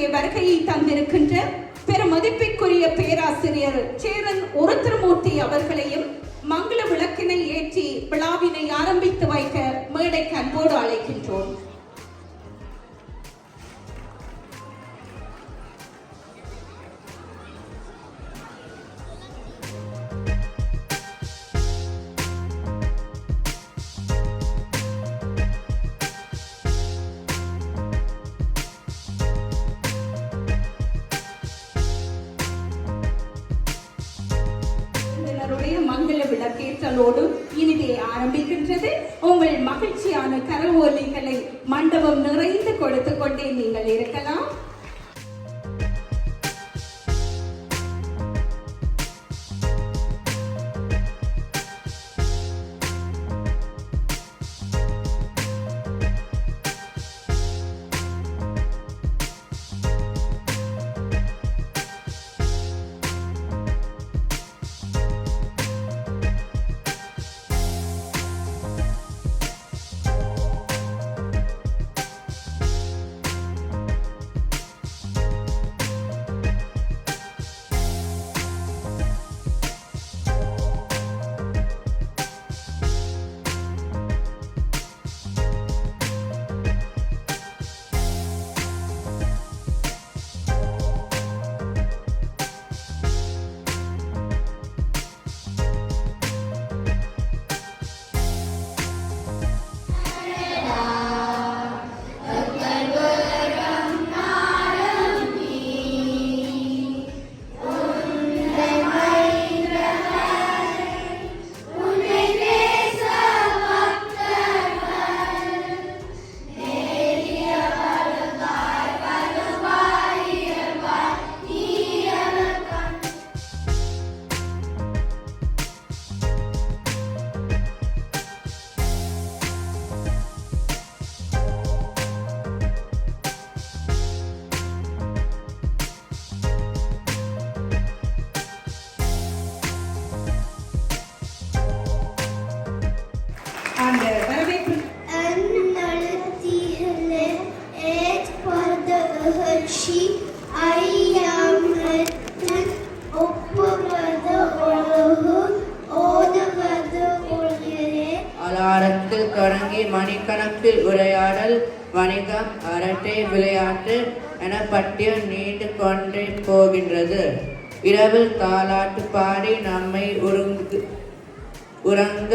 இங்கே வருகையை தந்திருக்கின்ற பெரு மதிப்பிற்குரிய பேராசிரியர் சேரன் ஒருத்திரமூர்த்தி அவர்களையும் மங்கள விளக்கினை ஏற்றி விழாவினை ஆரம்பித்து வைக்க மேடைக்கு அன்போடு அழைக்கின்றோம். மகிழ்ச்சியான கரவோலிகளை மண்டபம் நிறைந்து கொடுத்து கொண்டே நீங்கள் இருக்கலாம். மணிக்கணக்கில் உரையாடல் வணிகம் அரட்டை விளையாட்டு என பட்டியல் நீண்டு கொண்டே போகின்றது. இரவில் தாலாட்டு பாடி நம்மை உறங்கு உறங்க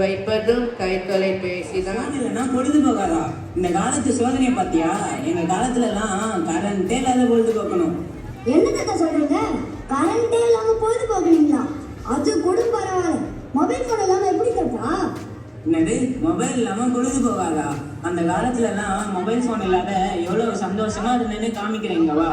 வைப்பதும் கைத்தொலைபேசி தான் இல்லைன்னா பொழுதுபோக்காதா இந்த காலத்து சோதனையை பார்த்தியா? எங்க காலத்துல எல்லாம் கரண்டே இல்லாத பொழுதுபோக்கணும். என்னத்த சொல்றீங்க? கரண்டே இல்லாம பொழுது போகிறீங்களா அது கூட பரவாயில்ல. மொபைல் போன் இல்லாம எப்படி கேட்டா என்னது? மொபைல் இல்லாமல் பொழுது போகாதா? அந்த காலத்துலலாம் மொபைல் ஃபோன் இல்லாத எவ்வளோ சந்தோஷமா இருந்தேன்னு காமிக்கிறீங்கவா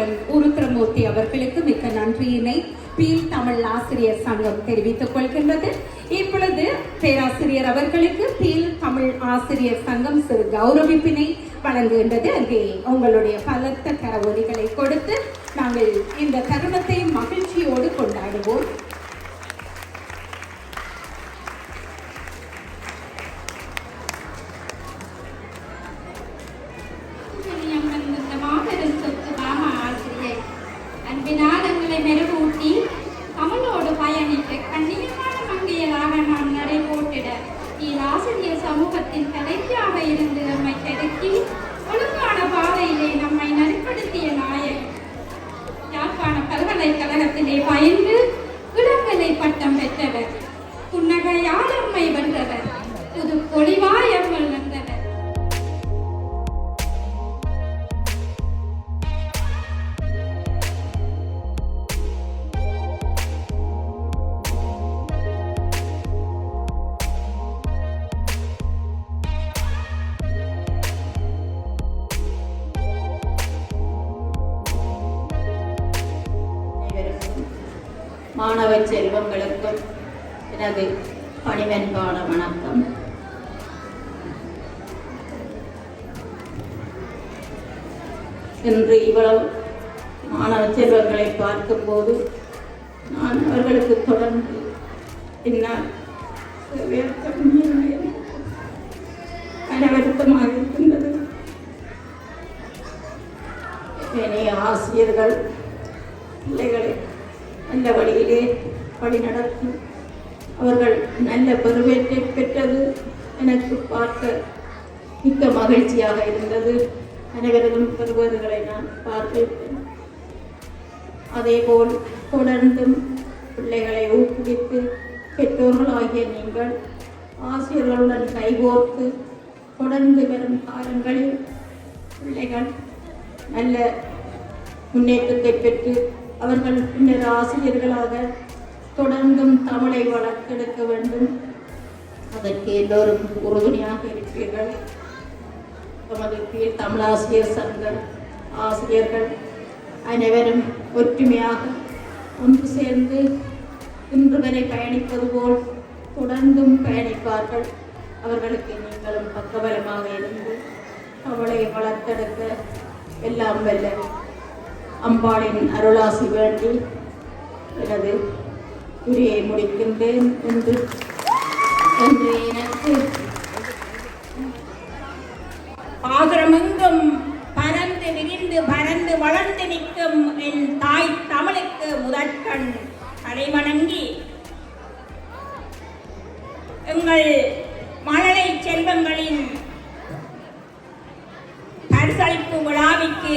ஆசிரியர் உருத்திரமூர்த்தி அவர்களுக்கு மிக்க நன்றியினை பீல் தமிழ் ஆசிரியர் சங்கம் தெரிவித்துக் கொள்கின்றது. இப்பொழுது பேராசிரியர் அவர்களுக்கு பீல் தமிழ் ஆசிரியர் சங்கம் சிறு கௌரவிப்பினை வழங்குகின்றது. அங்கே உங்களுடைய பலத்த கரவொலிகளை கொடுத்து நாங்கள் இந்த தருணத்தை மகிழ்ச்சியோடு கொண்டாடுவோம். செல்வங்களுக்கும் எனது பணிவன்பான வணக்கம். இன்று இவ்வளவு மாணவ செல்வங்களை பார்க்கும்போது நான் அவர்களுக்கு தொடர்ந்து என்னால் சேவையாற்ற வருத்தமாக இருக்கின்றது இனி ஆசிரியர்கள் பிள்ளைகளை நல்ல வழியிலே வழிநடத்தி அவர்கள் நல்ல பெருவேற்றை பெற்றது எனக்கு பார்க்க மிக்க மகிழ்ச்சியாக இருந்தது. அனைவரதும் பெறுவர்களை நான் பார்த்திருப்பேன் அதேபோல் தொடர்ந்தும் பிள்ளைகளை ஊக்குவித்து பெற்றோர்கள் ஆகிய நீங்கள் ஆசிரியர்களுடன் கைகோர்த்து தொடர்ந்து வரும் காலங்களில் பிள்ளைகள் நல்ல முன்னேற்றத்தை பெற்று அவர்கள் பின்னர் ஆசிரியர்களாக தொடர்ந்தும் தமிழை வளர்த்தெடுக்க வேண்டும். அதற்கு எல்லோரும் உறுதுணையாக இருப்பீர்கள். நமது கீழ் தமிழாசிரியர் சங்க ஆசிரியர்கள் அனைவரும் ஒற்றுமையாக ஒன்று சேர்ந்து இன்று வரை பயணிப்பது போல் தொடர்ந்தும் பயணிப்பார்கள். அவர்களுக்கு நீங்களும் பக்கபலமாக இருந்து அவளை வளர்த்தெடுக்க எல்லாம் வல்ல. அம்பாளின் அருளாசி வேண்டி எனது உரையை முடிக்கின்றேன் என்று என்று எனக்கு பாகரமெங்கும் பறந்து விரிந்து பறந்து வளர்ந்து நிற்கும் என் தாய் தமிழுக்கு முதற்கண் தலைவணங்கி எங்கள் மழலை செல்வங்களின் பரிசளிப்பு விழாவிற்கு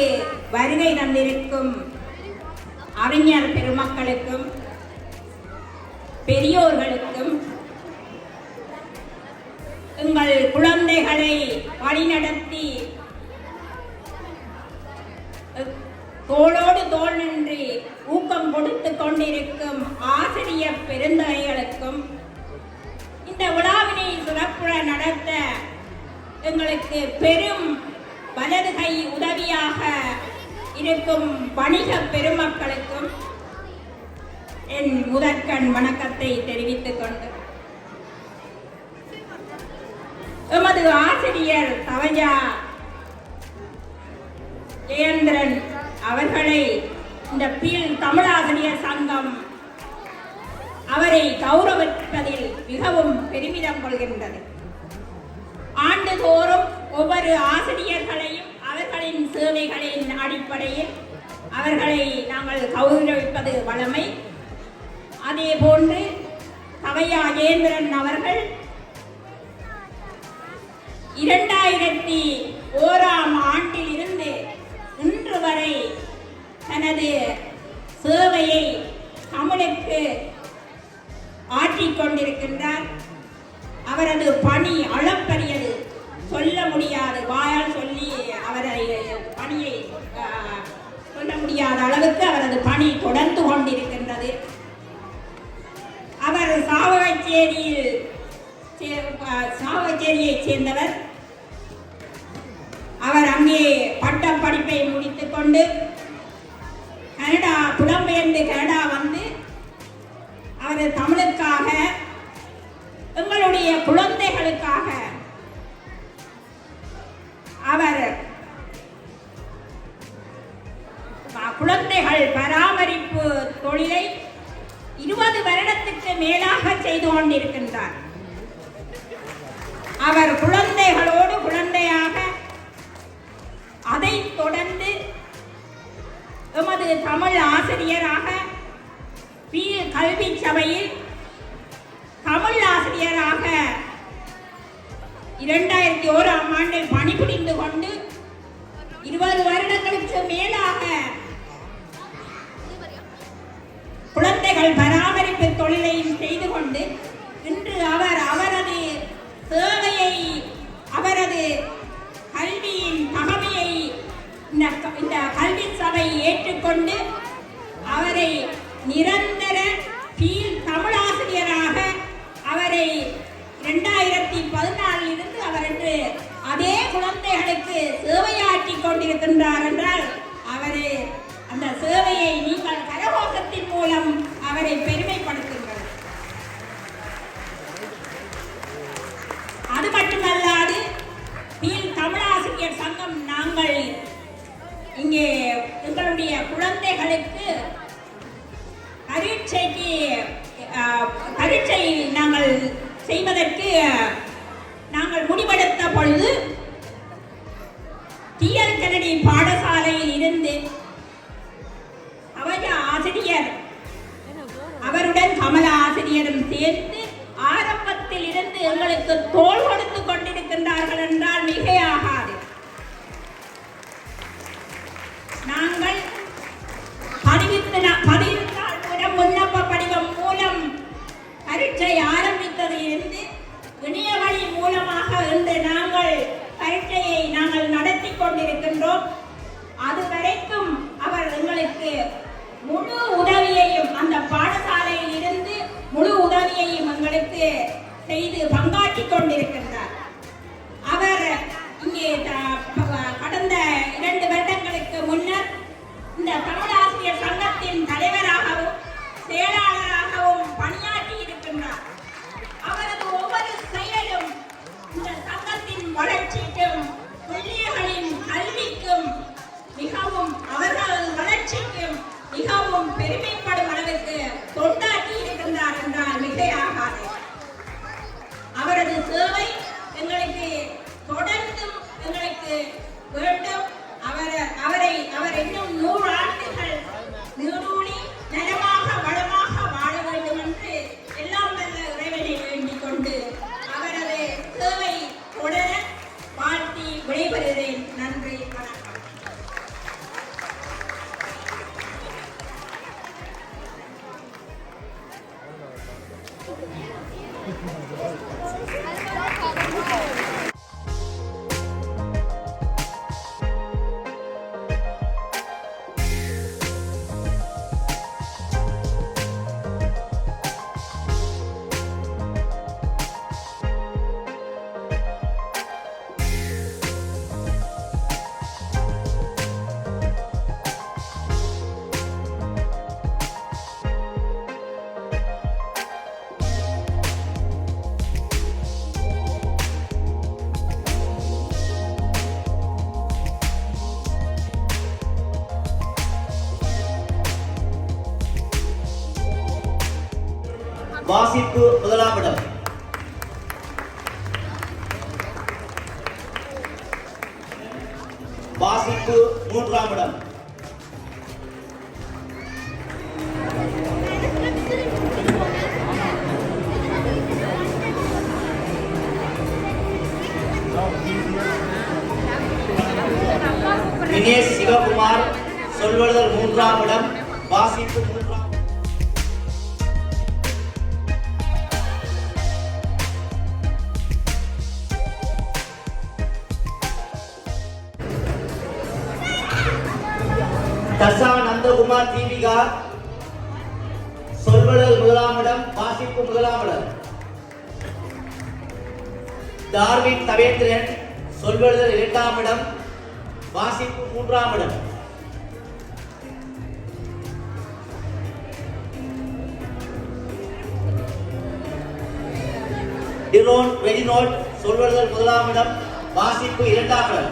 வருகை தந்திருக்கும் அறிஞர் பெருமக்களுக்கும் பெரியோர்களுக்கும் எங்கள் குழந்தைகளை வழிநடத்தி தோளோடு தோல் நின்று ஊக்கம் கொடுத்து கொண்டிருக்கும் ஆசிரியர் பெருந்தகைகளுக்கும் இந்த விழாவினை சிறப்புற நடத்த எங்களுக்கு பெரும் வலது கை உதவியாக இருக்கும் வணிக பெருமக்களுக்கும் என் முதற்கண் வணக்கத்தை தெரிவித்துக் கொண்டு. எமது ஆசிரியர் தவஜா ஜெயேந்திரன் அவர்களை இந்த பீல் தமிழாசிரியர் சங்கம் அவரை கௌரவிப்பதில் மிகவும் பெருமிதம் கொள்கின்றது. ஆண்டுதோறும் ஒவ்வொரு ஆசிரியர்களையும் அவர்களின் சேவைகளின் அடிப்படையில் அவர்களை நாங்கள் கௌரவிப்பது வழமை. அதே போன்று கவையா ஜெயேந்திரன் அவர்கள் இரண்டாயிரத்தி ஓராம் ஆண்டில் இருந்து இன்று வரை தனது சேவையை தமிழுக்கு ஆற்றிக்கொண்டிருக்கின்றார் அவரது பணி அளப்பரியது சொல்ல முடியாது. வாயால் சொல்லி அவரை பணியை சொல்ல முடியாத அளவுக்கு அவரது பணி தொடர்ந்து கொண்டிருக்கிறது. சாவகச்சேரியில் சாவகச்சேரியைச் சேர்ந்தவர். அவர் அங்கே பட்ட படிப்பை முடித்துக்கொண்டு கனடா புலம்பெயர்ந்து கனடா வந்து அவர் தமிழுக்காக எங்களுடைய குழந்தைகளுக்காக அவர் குழந்தைகள் பராமரிப்பு தொழிலை இருபது மேலாக செய்து கொண்டிருக்கின்றார். கல்வி சபை ஏற்றுக்கொண்டு அவரை நிரந்தர ஃபீல் தமிழாசிரியராக அவரை இரண்டாயிரத்தி பதினாலில் இருந்து அவர் என்று அதே குழந்தைகளுக்கு சேவையாற்றி கொண்டிருக்கின்றார் என்றால் அவரை அந்த சேவையை நீங்கள் கரகோஷத்தின் மூலம் அவரை பாடசாலையில் இருந்து அவர் ஆசிரியர் அவருடன் கமல ஆசிரியரும் சேர்ந்து ஆரம்பத்தில் இருந்து எங்களுக்கு தோல் கொடுத்து கொண்டிருக்கின்றார்கள் என்றால் மிகையாகாது நாங்கள் பதிவித்து பதிவித்தால் மூலம் விண்ணப்ப படிவம் மூலம் பரீட்சை ஆரம்பித்ததிலிருந்து இணைய வழி மூலமாக இன்று நாங்கள் பரீட்சையை நாங்கள் நடத்தி கொண்டிருக்கின்றோம். அவர் முழு உதவியையும் அந்த பாடசாலையில் இருந்து முழு உதவியையும் எங்களுக்கு செய்து பங்காற்றி கொண்டிருக்கின்றார். அவர் இங்கே கடந்த இரண்டு வருடங்களுக்கு முன்னர் இந்த தமிழாசிரியர் வாசிப்பு முதலாம் இடம். வாசிப்பு மூன்றாம் இடம். தினேஷ் சிவகுமார் சொல்வதல் மூன்றாம் இடம். வாசிப்பு நந்தகுமார் தீபிகா சொல்வழல் முதலாமிடம் வாசிப்பு முதலாமிடம் டார்வின் தவேந்திரன் சொல்வழுதல் இரண்டாம் இடம் வாசிப்பு மூன்றாம் இடம். டிரோன் ரெஜினோல்ட் சொல்வழுதல் முதலாம் இடம் வாசிப்பு இரண்டாம் இடம்.